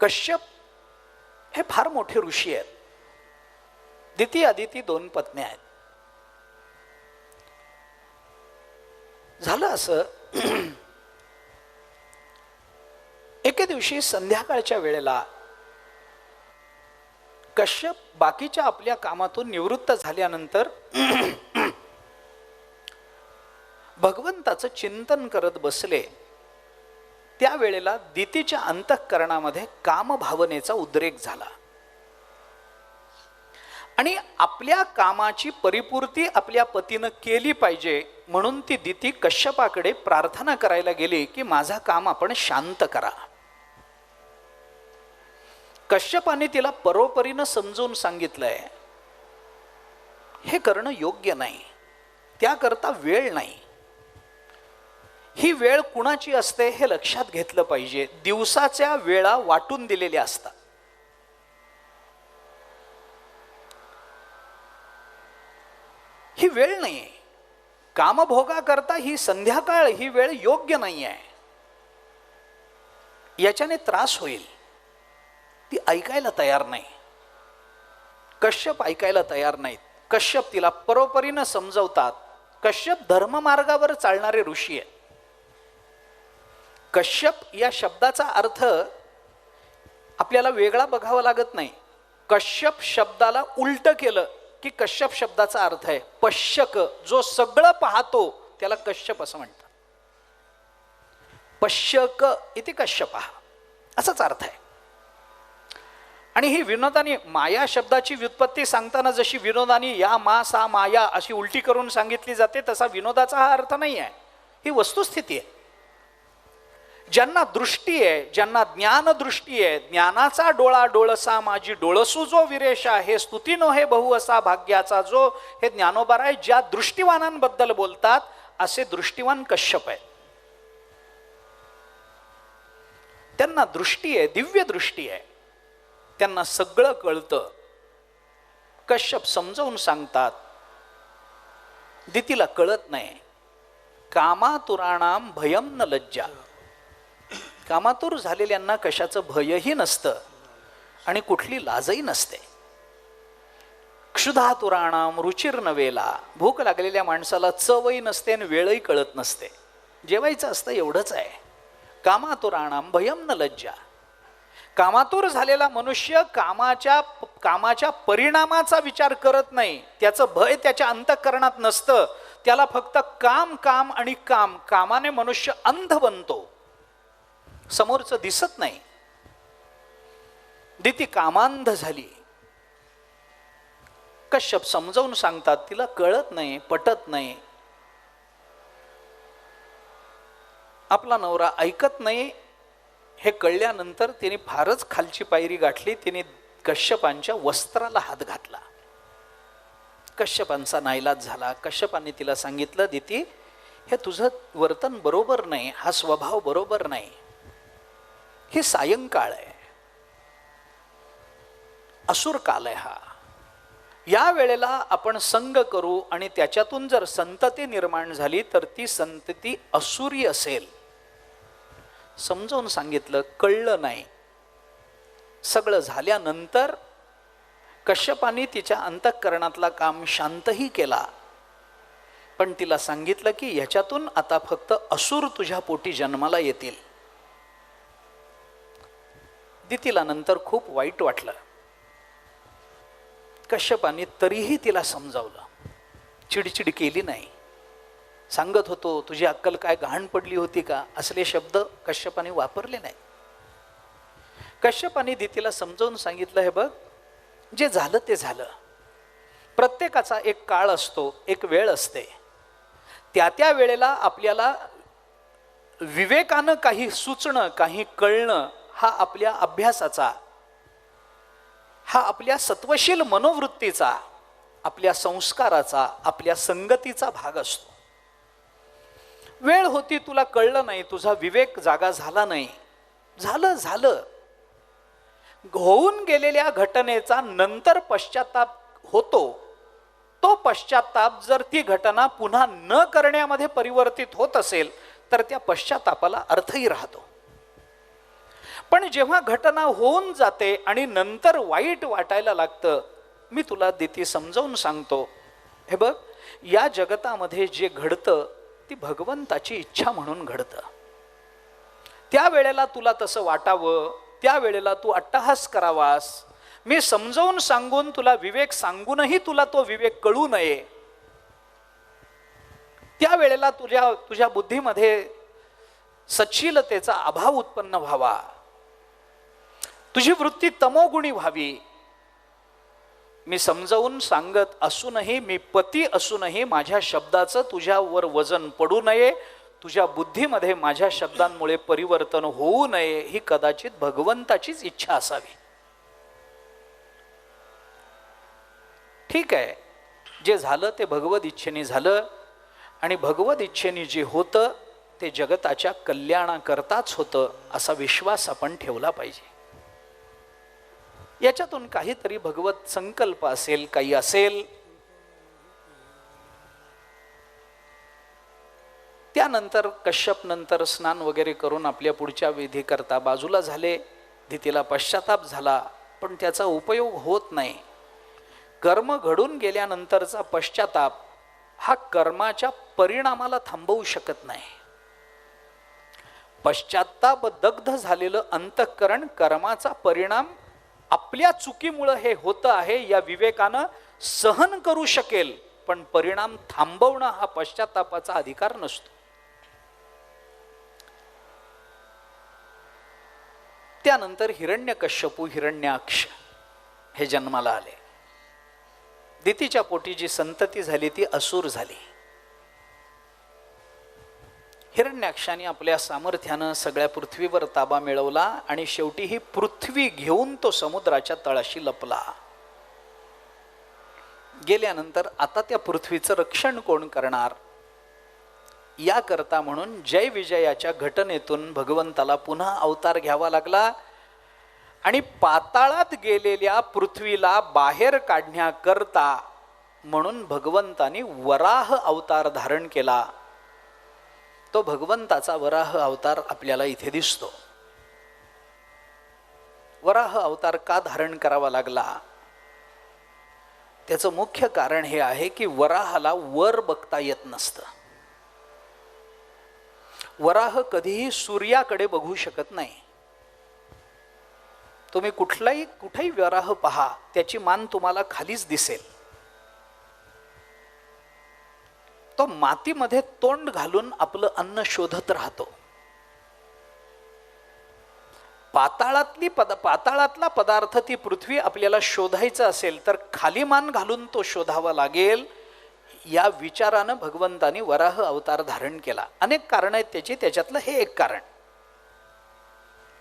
कश्यप हे फार मोठे ऋषी आहेत. दिती आदिती दोन पत्नी आहेत. झालं असं एके दिवशी संध्याकाळच्या वेळेला कश्यप बाकीच्या आपल्या कामातून निवृत्त झाल्यानंतर भगवंताचं चिंतन करत बसले. त्यावेळेला दितीच्या अंतःकरणामध्ये कामभावनेचा उद्रेक झाला. आणि आपल्या कामाची परिपूर्ती आपल्या पतीनं केली पाहिजे म्हणून ती दिती कश्यपाकडे प्रार्थना करायला गेली की माझा काम आपण शांत करा. कश्यपाने तिला परोपरीनं समजून सांगितलंय हे करणं योग्य नाही. त्याकरता वेळ नाही. ही वेळ कुणाची असते हे लक्षात घेतलं पाहिजे. दिवसाच्या वेळा वाटून दिलेल्या असतात. ही वेळ नाही आहे कामभोगाकरता ही संध्याकाळ ही वेळ योग्य नाही आहे याच्याने त्रास होईल. ती ऐकायला तयार नाही. कश्यप ऐकायला तयार नाहीत. कश्यप तिला परोपरीनं समजवतात. कश्यप धर्ममार्गावर चालणारे ऋषी आहेत. कश्यप या शब्दाचा अर्थ आपल्याला वेगळा बघावा लागत नाही. कश्यप शब्दाला उलट केलं की कश्यप शब्दाचा अर्थ आहे. पश्यक जो सगळं पाहतो त्याला कश्यप असं म्हणतात. पश्यक इथे कश्यप असाच अर्थ आहे. आणि ही विनोदानी माया शब्दाची व्युत्पत्ती सांगताना जशी विनोदानी या मा सा माया अशी उलटी करून सांगितली जाते तसा विनोदाचा हा अर्थ नाही आहे. ही वस्तुस्थिती आहे. ज्यांना दृष्टी आहे ज्यांना ज्ञानदृष्टी आहे ज्ञानाचा डोळा डोळसा माझी डोळसू जो विरेशा हे स्तुतीनो हे बहु असा भाग्याचा जो हे ज्ञानोबार आहे ज्या दृष्टिवानांबद्दल बोलतात असे दृष्टिवान कश्यप आहे त्यांना दृष्टी आहे दिव्य दृष्टी आहे. त्यांना सगळं कळतं. कश्यप समजावून सांगतात दितीला कळत नाही. कामातुराणाम भयम न लज्जा. कामातूर झालेल्यांना कशाचं भयही नसतं आणि कुठली लाजही नसते. क्षुधातुराणाम रुचिर नवेला भूक लागलेल्या माणसाला चवही नसते आणि वेळही कळत नसते. जेवायचं असतं एवढंच आहे. कामातुराणाम भयम न लज्जा. कामातूर झालेला मनुष्य कामाच्या कामाच्या परिणामाचा विचार करत नाही. त्याचं भय त्याच्या अंतःकरणात नसतं. त्याला फक्त काम काम आणि काम. कामाने मनुष्य अंध बनतो. समोरचं दिसत नाही. दिती कामांध झाली. कश्यप समजावून सांगतात तिला कळत नाही पटत नाही. आपला नवरा ऐकत नाही हे कळल्यानंतर तिने फारच खालची पायरी गाठली तिने कश्यपांच्या वस्त्राला हात घातला. कश्यपांचा नाईलाज झाला. कश्यपांनी तिला सांगितलं दिती हे तुझं वर्तन बरोबर नाही हा स्वभाव बरोबर नाही. ही सायंकाळ आहे. असुर काल आहे हा. या वेळेला आपण संग करू आणि त्याच्यातून जर संतती निर्माण झाली तर ती संतती असुरी असेल. समजावून सांगितलं कळलं नाही. सगळं झाल्यानंतर कश्यपाने तिच्या अंतःकरणातला काम शांतही केला. पण तिला सांगितलं की ह्याच्यातून आता फक्त असुर तुझ्या पोटी जन्माला येतील. दितीला नंतर खूप वाईट वाटलं. कश्यपाने तरीही तिला समजावलं. चिडचिड केली नाही. सांगत होतो तुझी अक्कल काय घाण पडली होती का? असले शब्द कश्यपाने वापरले नाही. कश्यपाने दितीला समजावून सांगितलं हे बघ जे झालं ते झालं. प्रत्येकाचा एक काळ असतो एक वेळ असते. त्या त्या वेळेला आपल्याला विवेकानं काही सुचणं काही कळणं हा आपल्या अभ्यासाचा हा आपल्या सत्वशील मनोवृत्तीचा आपल्या संस्काराचा आपल्या संगतीचा भाग असतो. वेळ होती तुला कळलं नाही तुझा विवेक जागा झाला नाही. झालं झालं. होऊन गेलेल्या घटनेचा नंतर पश्चाताप होतो. तो पश्चाताप जर ती घटना पुन्हा न करण्यामध्ये परिवर्तित होत असेल तर त्या पश्चातापाला अर्थही राहतो. पण जेव्हा घटना होऊन जाते आणि नंतर वाईट वाटायला लागतं मी तुला दिती समजावून सांगतो. हे बघ या जगतामध्ये जे घडतं ती भगवंताची इच्छा म्हणून घडतं. त्यावेळेला तुला तसं वाटावं त्यावेळेला तू अट्टहास करावास. मी समजावून सांगून तुला विवेक सांगूनही तुला तो विवेक कळू नये. त्या वेळेला तुझ्या तुझ्या बुद्धीमध्ये सचिलतेचा अभाव उत्पन्न व्हावा. तुझी वृत्ती तमोगुणी व्हावी. मी समजावून सांगत असूनही मी पती असूनही माझ्या शब्दाचं तुझ्यावर वजन पडू नये तुझ्या बुद्धीमध्ये माझ्या शब्दांमुळे परिवर्तन होऊ नये ही कदाचित भगवंताचीच इच्छा असावी. ठीक आहे. जे झालं ते भगवत इच्छेने झालं आणि भगवत इच्छेने जे होतं ते जगताच्या कल्याणाकरताच होतं असा विश्वास आपण ठेवला पाहिजे. याच्यातून काहीतरी भगवत संकल्प असेल काही असेल. त्यानंतर कश्यप नंतर स्नान वगैरे करून आपल्या पुढच्या विधी करता बाजूला झाले. धीतीला पश्चाताप झाला पण त्याचा उपयोग होत नाही. कर्म घडून गेल्यानंतरचा पश्चाताप हा कर्माच्या परिणामाला थांबवू शकत नाही. पश्चाताप दग्ध झालेलं अंतःकरण कर्माचा परिणाम आपल्या चुकीमुळं हे होतं आहे या विवेकानं सहन करू शकेल पण परिणाम थांबवणं हा पश्चातापाचा अधिकार नसतो. त्यानंतर हिरण्यकश्यपू हिरण्याक्ष हे जन्माला आले. दितीच्या पोटी जी संतती झाली ती असुर झाली. हिरण्याक्षाने आपल्या सामर्थ्यानं सगळ्या पृथ्वीवर ताबा मिळवला आणि शेवटी ही पृथ्वी घेऊन तो समुद्राच्या तळाशी लपला. गेल्यानंतर आता त्या पृथ्वीचं रक्षण कोण करणार? याकरता म्हणून जय विजयाच्या घटनेतून भगवंताला पुन्हा अवतार घ्यावा लागला आणि पाताळात गेलेल्या पृथ्वीला बाहेर काढण्याकरता म्हणून भगवंतानी वराह अवतार धारण केला. तो भगवंताचा वराह अवतार आपल्याला इथे दिसतो. वराह अवतार का धारण करावा लागला? त्याचं मुख्य कारण हे आहे की वराहाला वर बघता येत नसतं. वराह कधीही सूर्याकडे बघू शकत नाही. तुम्ही कुठलाही कुठेही वराह पहा त्याची मान तुम्हाला खालीच दिसेल. तो मातीमध्ये तोंड घालून आपलं अन्न शोधत राहतो. पाताळातली पद पाताळातला पदार्थ ती पृथ्वी आपल्याला शोधायचं असेल तर खाली मान घालून तो शोधावा लागेल. या विचारानं भगवंतानी वराह अवतार धारण केला. अनेक कारण आहेत त्याची त्याच्यातलं हे एक कारण.